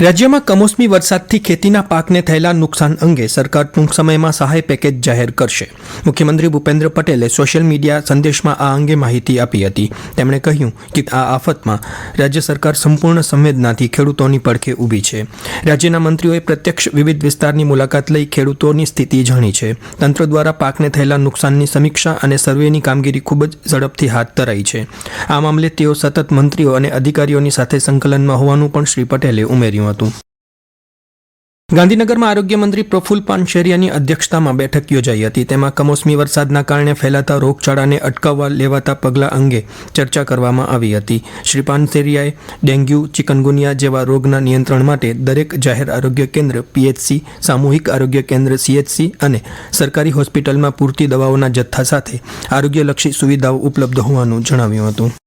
રાજ્યમાં કમોસમી વરસાદથી ખેતીના પાકને થયેલા નુકસાન અંગે સરકાર ટૂંક સમયમાં સહાય પેકેજ જાહેર કરશે. મુખ્યમંત્રી ભૂપેન્દ્ર પટેલે સોશિયલ મીડિયા સંદેશમાં આ અંગે માહિતી આપી હતી. તેમણે કહ્યું કે આ આફતમાં રાજ્ય સરકાર સંપૂર્ણ સંવેદનાથી ખેડૂતોની પડખે ઊભી છે. રાજ્યના મંત્રીઓએ પ્રત્યક્ષ વિવિધ વિસ્તારની મુલાકાત લઈ ખેડૂતોની સ્થિતિ જાણી છે. તંત્ર દ્વારા પાકને થયેલા નુકસાનની સમીક્ષા અને સર્વેની કામગીરી ખૂબ જ ઝડપથી હાથ ધરાઈ છે. આ મામલે તેઓ સતત મંત્રીઓ અને અધિકારીઓની સાથે સંકલનમાં હોવાનું પણ શ્રી પટેલે ઉમેર્યું. હતું. ગાંધીનગરમાં આરોગ્ય મંત્રી પ્રફુલ પાનશેરિયાની અધ્યક્ષતામાં બેઠક યોજાઈ હતી. તેમાં કમોસમી વરસાદના કારણે ફેલાતા રોગચાળાને અટકાવવા લેવાતા પગલાં અંગે ચર્ચા કરવામાં આવી હતી. શ્રી પાનશેરિયાએ ડેન્ગ્યુ, ચિકનગુનિયા જેવા રોગના નિયંત્રણ માટે દરેક જાહેર આરોગ્ય કેન્દ્ર, પીએચસી, સામૂહિક આરોગ્ય કેન્દ્ર, સીએચસી અને સરકારી હોસ્પિટલમાં પૂરતી દવાઓના જથ્થા સાથે આરોગ્યલક્ષી સુવિધાઓ ઉપલબ્ધ હોવાનું જણાવ્યું હતું.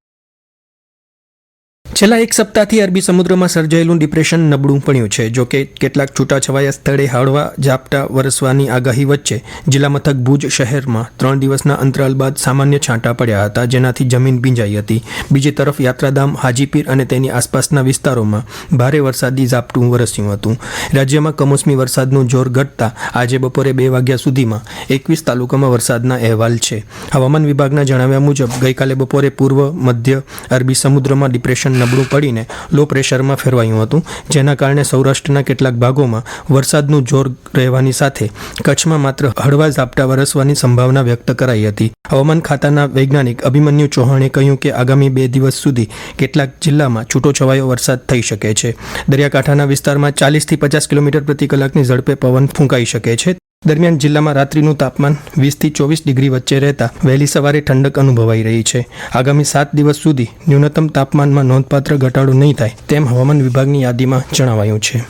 છેલ્લા એક સપ્તાહથી અરબી સમુદ્રમાં સર્જાયેલું ડિપ્રેશન નબળું પડ્યું છે. જો કે કેટલાક છૂટાછવાયા સ્થળે હળવા, ઝાપટા, વરસવાની આગાહી વચ્ચે જિલ્લા મથક ભુજ શહેરમાં ત્રણ દિવસના અંતરાલ બાદ સામાન્ય છાંટા પડ્યા હતા, જેનાથી જમીન ભીંજાઈ હતી. બીજી તરફ યાત્રાધામ હાજીપીર અને તેની આસપાસના વિસ્તારોમાં ભારે વરસાદી ઝાપટું વરસ્યું હતું. રાજ્યમાં કમોસમી વરસાદનું જોર ઘટતા આજે બપોરે બે વાગ્યા સુધીમાં એકવીસ તાલુકામાં વરસાદના અહેવાલ છે. હવામાન વિભાગના જણાવ્યા મુજબ, ગઈકાલે બપોરે પૂર્વ, મધ્ય અરબી સમુદ્રમાં ડિપ્રેશન નબળું પડીને લો પ્રેશરમાં ફેરવાયું હતું. જેના કારણે સૌરાષ્ટ્રના કેટલાક ભાગોમાં વરસાદનું જોર રહેવાની સાથે કચ્છમાં માત્ર હળવા ઝાપટા વરસવાની સંભાવના વ્યક્ત કરાઈ હતી. હવામાન ખાતાના વૈજ્ઞાનિક અભિમન્યુ ચૌહાણે કહ્યું કે આગામી બે દિવસ સુધી કેટલાક જિલ્લામાં છૂટોછવાયો વરસાદ થઈ શકે છે. દરિયાકાંઠાના વિસ્તારમાં ચાલીસથી પચાસ કિલોમીટર પ્રતિ કલાકની ઝડપે પવન ફૂંકાઈ શકે છે. દરમિયાન જિલ્લામાં રાત્રિનું તાપમાન વીસથી ચોવીસ ડિગ્રી વચ્ચે રહેતા વહેલી સવારે ઠંડક અનુભવાઈ રહી છે. આગામી સાત દિવસ સુધી ન્યૂનતમ તાપમાનમાં નોંધપાત્ર ઘટાડો નહીં થાય તેમ હવામાન વિભાગની યાદીમાં જણાવાયું છે.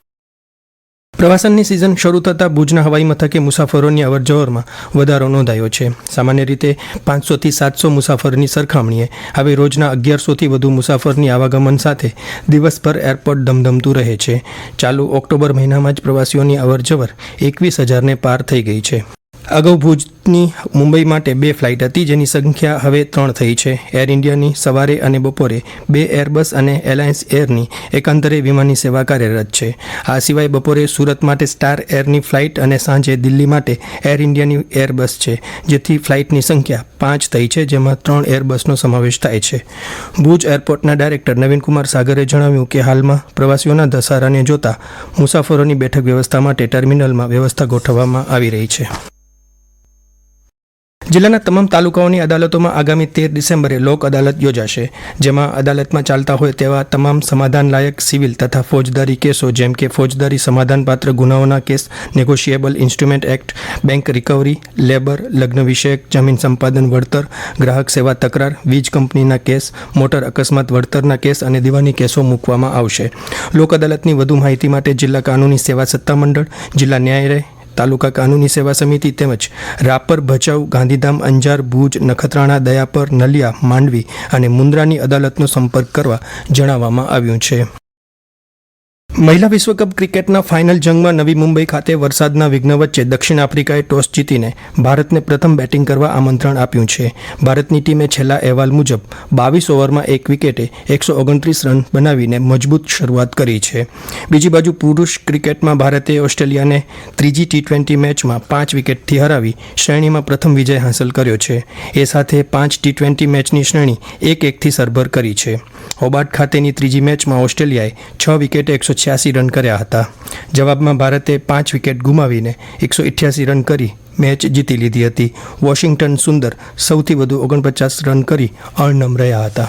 પ્રવાસનની સિઝન શરૂ થતાં ભુજના હવાઈ મથકે મુસાફરોની અવરજવરમાં વધારો નોંધાયો છે. સામાન્ય રીતે પાંચસોથી સાતસો મુસાફરની સરખામણીએ હવે રોજના અગિયારસોથી વધુ મુસાફરની આવાગમન સાથે દિવસભર એરપોર્ટ ધમધમતું રહે છે. ચાલુ ઓક્ટોબર મહિનામાં જ પ્રવાસીઓની અવરજવર એકવીસ હજારને પાર થઈ ગઈ છે. અગાઉ ભુજની મુંબઈ માટે બે ફ્લાઇટ હતી, જેની સંખ્યા હવે ત્રણ થઈ છે. એર ઇન્ડિયાની સવારે અને બપોરે બે એરબસ અને એલાયન્સ એરની એકાંતરે વિમાનની સેવા કાર્યરત છે. આ સિવાય બપોરે સુરત માટે સ્ટાર એરની ફ્લાઇટ અને સાંજે દિલ્હી માટે એર ઇન્ડિયાની એરબસ છે, જેથી ફ્લાઇટની સંખ્યા પાંચ થઈ છે, જેમાં ત્રણ એરબસનો સમાવેશ થાય છે. ભુજ એરપોર્ટના ડાયરેક્ટર નવીનકુમાર સાગરે જણાવ્યું કે હાલમાં પ્રવાસીઓના ધસારાને જોતા મુસાફરોની બેઠક વ્યવસ્થા માટે ટર્મિનલમાં વ્યવસ્થા ગોઠવવામાં આવી રહી છે. જિલ્લાના તમામ તાલુકાઓની અદાલતોમાં આગામી તેર ડિસેમ્બરે લોક અદાલત યોજાશે, જેમાં અદાલતમાં ચાલતા હોય તેવા તમામ સમાધાનલાયક સિવિલ તથા ફોજદારી કેસો, જેમ કે ફોજદારી સમાધાનપાત્ર ગુનાઓના case, negotiable instrument act, bank recovery, labour, લગ્ન વિષયક, જમીન સંપાદન વળતર, ગ્રાહક સેવા તકરાર, વીજ કંપનીના કેસ, મોટર અકસ્માત વળતરના કેસ અને દિવાની કેસો મૂકવામાં આવશે. લોક અદાલતની વધુ માહિતી માટે જિલ્લા કાનૂની સેવા સત્તામંડળ જિલ્લા ન્યાયાલય તાલુકા કાનૂની સેવા સમિતિ તેમજ રાપર, ભચાઉ, ગાંધીધામ, અંજાર, ભુજ, નખત્રાણા, દયાપર, નલિયા, માંડવી અને મુન્દ્રાની અદાલતનો સંપર્ક કરવા જણાવવામાં આવ્યું છે. મહિલા વિશ્વકપ ક્રિકેટના ફાઇનલ જંગમાં નવી મુંબઈ ખાતે વરસાદના વિઘ્ન વચ્ચે દક્ષિણ આફ્રિકાએ ટોસ જીતીને ભારતને પ્રથમ બેટિંગ કરવા આમંત્રણ આપ્યું છે. ભારતની ટીમે છેલ્લા અહેવાલ મુજબ બાવીસ ઓવરમાં એક વિકેટે એકસો ઓગણત્રીસ રન બનાવીને મજબૂત શરૂઆત કરી છે. બીજી બાજુ પુરુષ ક્રિકેટમાં ભારતે ઓસ્ટ્રેલિયાને ત્રીજી ટી ટ્વેન્ટી મેચમાં પાંચ વિકેટથી હરાવી શ્રેણીમાં પ્રથમ વિજય હાંસલ કર્યો છે. એ સાથે પાંચ ટી ટ્વેન્ટી મેચની શ્રેણી એક એકથી સરભર કરી છે. હોબાર્ટ ખાતેની ત્રીજી મેચમાં ઓસ્ટ્રેલિયાએ છ વિકેટે એકસો છ્યાસી રન કર્યા હતા. જવાબમાં ભારતે પાંચ વિકેટ ગુમાવીને એકસો ઇઠ્યાસી રન કરી મેચ જીતી લીધી હતી. વોશિંગ્ટન સુંદર સૌથી વધુ ઓગણપચાસ રન કરી અણનમ રહ્યા હતા.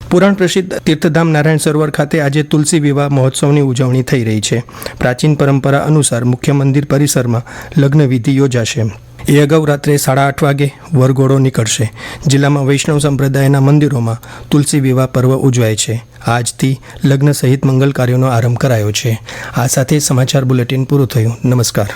પુરાણ પ્રસિદ્ધ તીર્થધામ નારાયણ સરોવર ખાતે આજે તુલસી વિવાહ મહોત્સવની ઉજવણી થઈ રહી છે. પ્રાચીન પરંપરા અનુસાર મુખ્ય મંદિર પરિસરમાં લગ્નવિધિ યોજાશે. એ અગાઉ રાત્રે સાડા આઠ વાગે વરઘોડો નીકળશે. જિલ્લામાં વૈષ્ણવ સંપ્રદાયના મંદિરોમાં તુલસી વિવાહ પર્વ ઉજવાય છે. આજથી લગ્ન સહિત મંગલ કાર્યોનો આરંભ કરાયો છે. આ સાથે સમાચાર બુલેટિન પૂરું થયું. નમસ્કાર.